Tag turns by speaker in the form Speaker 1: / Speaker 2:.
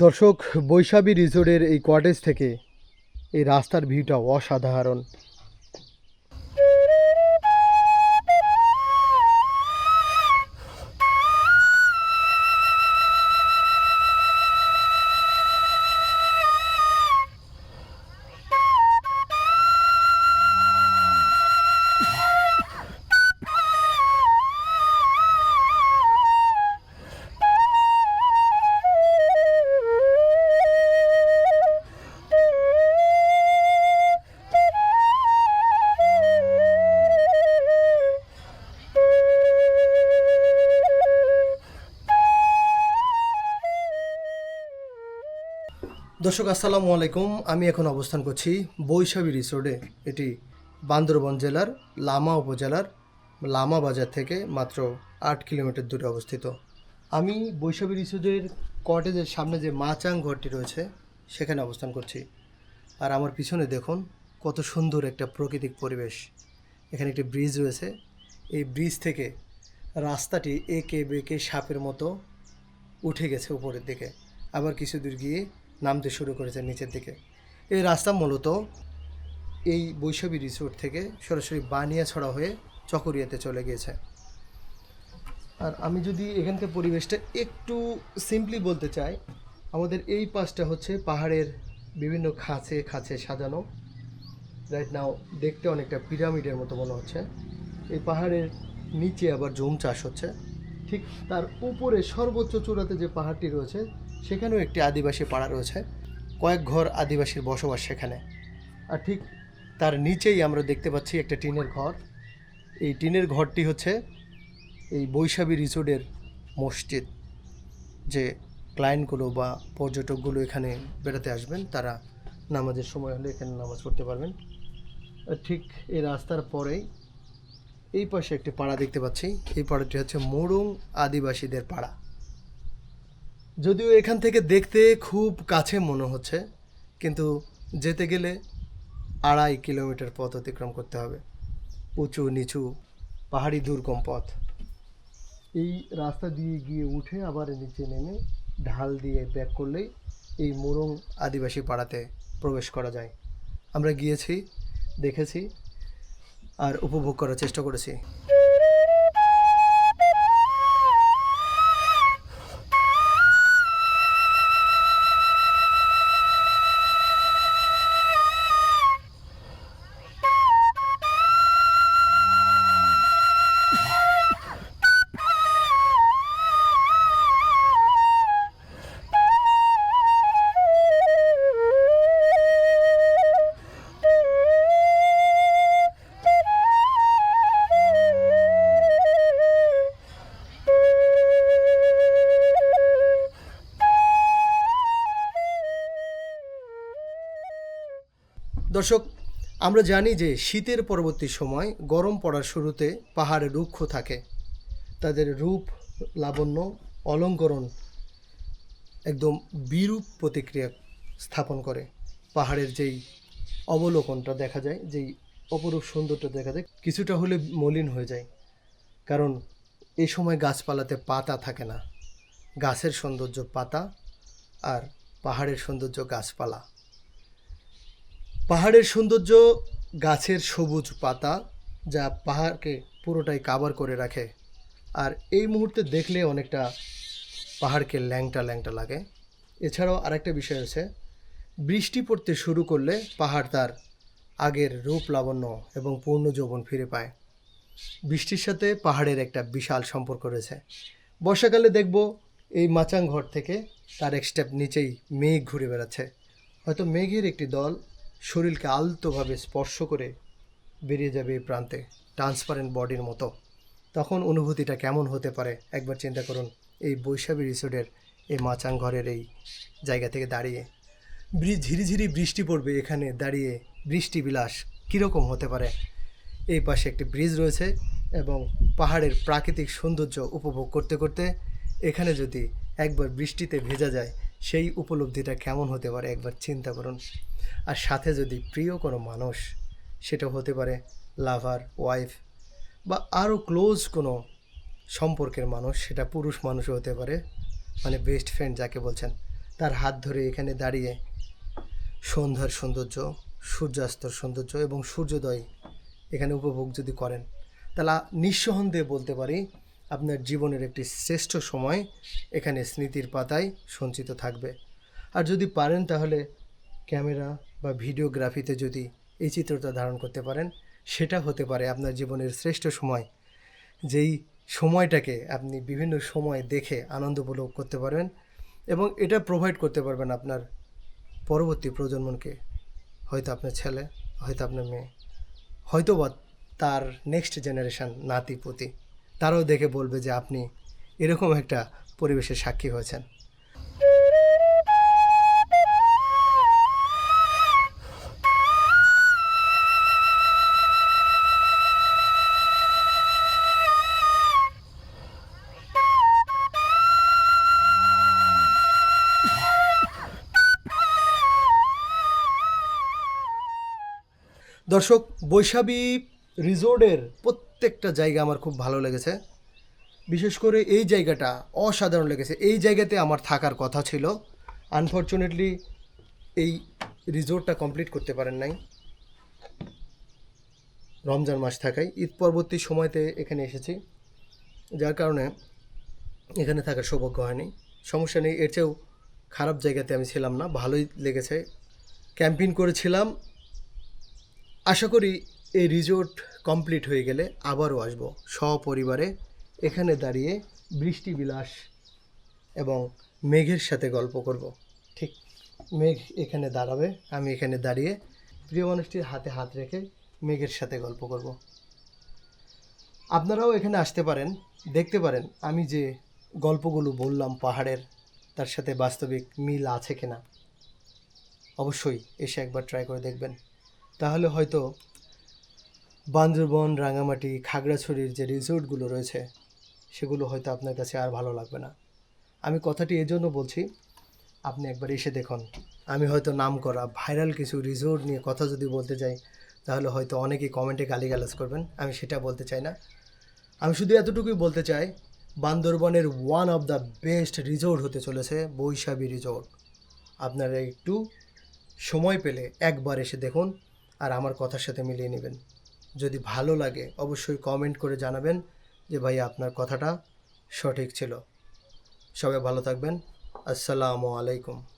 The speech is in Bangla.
Speaker 1: দর্শক বৈশাবী রিসোর্টের এই কটেজ থেকে এই রাস্তার ভিউটা অসাধারণ। দর্শক, আসসালামু আলাইকুম। আমি এখন অবস্থান করছি বৈশাখী রিসোর্টে, এটি বান্দরবন জেলার লামা উপজেলার লামা বাজার থেকে মাত্র আট কিলোমিটার দূরে অবস্থিত। আমি বৈশাখী রিসোর্টের কটেজের সামনে যে মাচাং ঘরটি রয়েছে, সেখানে অবস্থান করছি। আর আমার পিছনে দেখুন, কত সুন্দর একটা প্রাকৃতিক পরিবেশ। এখানে একটি ব্রিজ রয়েছে। এই ব্রিজ থেকে রাস্তাটি একে বেঁকে সাপের মতো উঠে গেছে উপরের দিকে। আবার কিছু দূর গিয়ে নামতে শুরু করেছে নিচের দিকে। এই রাস্তা মূলত এই বৈশাখী রিসোর্ট থেকে সরাসরি বানিয়াছড়া হয়ে চকরিয়াতে চলে গিয়েছে। আর আমি যদি এখানকার পরিবেশটা একটু সিম্পলি বলতে চাই, আমাদের এই পাশটা হচ্ছে পাহাড়ের বিভিন্ন খাঁচে খাঁচে সাজানো। রাইট নাও দেখতে অনেকটা পিরামিডের মতো মনে হচ্ছে। এই পাহাড়ের নিচে আবার জুম চাষ হচ্ছে। ঠিক তার উপরে সর্বোচ্চ চূড়াতে যে পাহাড়টি রয়েছে সেখানেও একটি আদিবাসী পাড়া রয়েছে। কয়েক ঘর আদিবাসীর বসবাস সেখানে। আর ঠিক তার নিচেই আমরা দেখতে পাচ্ছি একটা টিনের ঘর। এই টিনের ঘরটি হচ্ছে এই বৈশাখী রিসোর্টের মসজিদ, যে ক্লায়েন্টগুলো বা পর্যটকগুলো এখানে বেড়াতে আসবেন, তারা নামাজের সময় হলে এখানে নামাজ পড়তে পারবেন। ঠিক এই রাস্তার পরেই এই পাশে একটি পাড়া দেখতে পাচ্ছি। এই পাড়াটি হচ্ছে মোরং আদিবাসীদের পাড়া। যদিও এখান থেকে দেখতে খুব কাছে মনে হচ্ছে, কিন্তু যেতে গেলে আড়াই কিলোমিটার পথ অতিক্রম করতে হবে। উঁচু নিচু, পাহাড়ি দুর্গম পথ। এই রাস্তা দিয়ে গিয়ে উঠে আবার নিচে নেমে ঢাল দিয়ে ব্যাক করলেই এই মোরং আদিবাসী পাড়াতে প্রবেশ করা যায়। আমরা গিয়েছি, দেখেছি আর উপভোগ করার চেষ্টা করেছি। দর্শক, আমরা জানি যে শীতের পরবর্তী সময় গরম পড়ার শুরুতে পাহাড়ে রুক্ষ থাকে। তাদের রূপ, লাবণ্য, অলঙ্করণ একদম বিরূপ প্রতিক্রিয়া স্থাপন করে। পাহাড়ের যেই অবলোকনটা দেখা যায়, যেই অপরূপ সৌন্দর্যটা দেখা যায়, কিছুটা হলে মলিন হয়ে যায়। কারণ এই সময় গাছপালাতে পাতা থাকে না। গাছের সৌন্দর্য পাতা আর পাহাড়ের সৌন্দর্য গাছপালা। পাহাড়ের সৌন্দর্য, গাছের সবুজ পাতা, যা পাহাড়কে পুরোটাই কাভার করে রাখে। আর এই মুহূর্তে দেখলে অনেকটা পাহাড়কে ল্যাংটা ল্যাংটা লাগে। এছাড়াও আরেকটা বিষয় আছে, বৃষ্টি পড়তে শুরু করলে পাহাড় তার আগের রূপ লাবণ্য এবং পূর্ণ যৌবন ফিরে পায়। বৃষ্টির সাথে পাহাড়ের একটা বিশাল সম্পর্ক রয়েছে। বর্ষাকালে দেখব এই মাচাং ঘর থেকে তার এক স্টেপ নিচেই মেঘ ঘুরে বেড়াচ্ছে। হয়তো মেঘের একটি দল শরীরকে আলতোভাবে স্পর্শ করে বেরিয়ে যাবে এই প্রান্তে ট্রান্সপারেন্ট বডির মতো। তখন অনুভূতিটা কেমন হতে পারে একবার চিন্তা করুন এই বৈশাখী রিসোর্টের এই মাচাং ঘরের এই জায়গা থেকে দাঁড়িয়ে। ঝিরিঝিরি বৃষ্টি পড়বে এখানে দাঁড়িয়ে বৃষ্টি বিলাস কীরকম হতে পারে? এই পাশে একটি ব্রিজ রয়েছে এবং পাহাড়ের প্রাকৃতিক সৌন্দর্য উপভোগ করতে করতে এখানে যদি একবার বৃষ্টিতে ভেজা যায় সেই উপলব্ধিটা কেমন হতে পারে একবার চিন্তা করুন। আর সাথে যদি প্রিয় কোনো মানুষ সেটা হতে পারে লাভার, ওয়াইফ বা আরও ক্লোজ কোনো সম্পর্কের মানুষ, সেটা পুরুষ মানুষও হতে পারে। মানে বেস্ট ফ্রেন্ড যাকে বলছেন, তার হাত ধরে এখানে দাঁড়িয়ে সন্ধ্যার সৌন্দর্য, সূর্যাস্তর সৌন্দর্য এবং সূর্যোদয় এখানে উপভোগ যদি করেন, তাহলে নিঃসন্দেহে বলতে পারি আপনার জীবনের একটি শ্রেষ্ঠ সময় এখানে স্মৃতির পাতায় সঞ্চিত থাকবে। আর যদি পারেন তাহলে ক্যামেরা বা ভিডিওগ্রাফিতে যদি এই চিত্রটা ধারণ করতে পারেন, সেটা হতে পারে আপনার জীবনের শ্রেষ্ঠ সময়। যেই সময়টাকে আপনি বিভিন্ন সময় দেখে আনন্দ উপভোগ করতে পারবেন এবং এটা প্রোভাইড করতে পারবেন আপনার পরবর্তী প্রজন্মকে। হয়তো আপনার ছেলে, হয়তো আপনার মেয়ে হয়তো বা তার নেক্সট জেনারেশন নাতি পুতি তারাও দেখে বলবে যে আপনি এরকম একটা পরিবেশের সাক্ষী হয়েছেন। দর্শক বৈশাখী রিসোর্টের প্রত্যেকটা জায়গা আমার খুব ভালো লেগেছে। বিশেষ করে এই জায়গাটা অসাধারণ লেগেছে। এই জায়গাতে আমার থাকার কথা ছিল। আনফর্চুনেটলি এই রিসোর্টটা কমপ্লিট করতে পারেন নাই। রমজান মাস থাকায় ঈদ পরবর্তী সময়তে এখানে এসেছি। যার কারণে এখানে থাকার সৌভাগ্য হয়নি। সমস্যা নেই, এর চেয়েও খারাপ জায়গাতে আমি ছিলাম না, ভালোই লেগেছে। ক্যাম্পিং করেছিলাম। আশা করি এই রিসোর্ট কমপ্লিট হয়ে গেলে আবারও আসব। সপরিবারে এখানে দাঁড়িয়ে বৃষ্টি বিলাস এবং মেঘের সাথে গল্প করব। ঠিক, মেঘ এখানে দাঁড়াবে, আমি এখানে দাঁড়িয়ে প্রিয় মানুষটির হাতে হাত রেখে মেঘের সাথে গল্প করব। আপনারাও এখানে আসতে পারেন, দেখতে পারেন আমি যে গল্পগুলো বললাম পাহাড়ের, তার সাথে বাস্তবিক মিল আছে কিনা। অবশ্যই এসে একবার ট্রাই করে দেখবেন। তাহলে হয়তো বান্দরবন রাঙামাটি খাগড়াছড়ির যে রিসোর্টগুলো রয়েছে, সেগুলো হয়তো আপনার কাছে আর ভালো লাগবে না। আমি কথাটি এজন্য বলছি, আপনি একবার এসে দেখুন। আমি হয়তো নাম করা ভাইরাল কিছু রিসোর্ট নিয়ে কথা যদি বলতে যাই, তাহলে হয়তো অনেকেই কমেন্টে গালিগালাজ করবেন। আমি সেটা বলতে চাই না। আমি শুধু এতটুকুই বলতে চাই, বান্দরবনের one of the best resort হতে চলেছে বৈশাখী রিসোর্ট আপনারা একটু সময় পেলে একবার এসে দেখুন, আর আমার কথার সাথে মিলিয়ে নেবেন। যদি ভালো লাগে, অবশ্যই কমেন্ট করে জানাবেন যে ভাই আপনার কথাটা সঠিক ছিল। সবাই ভালো থাকবেন। আসসালামু আলাইকুম।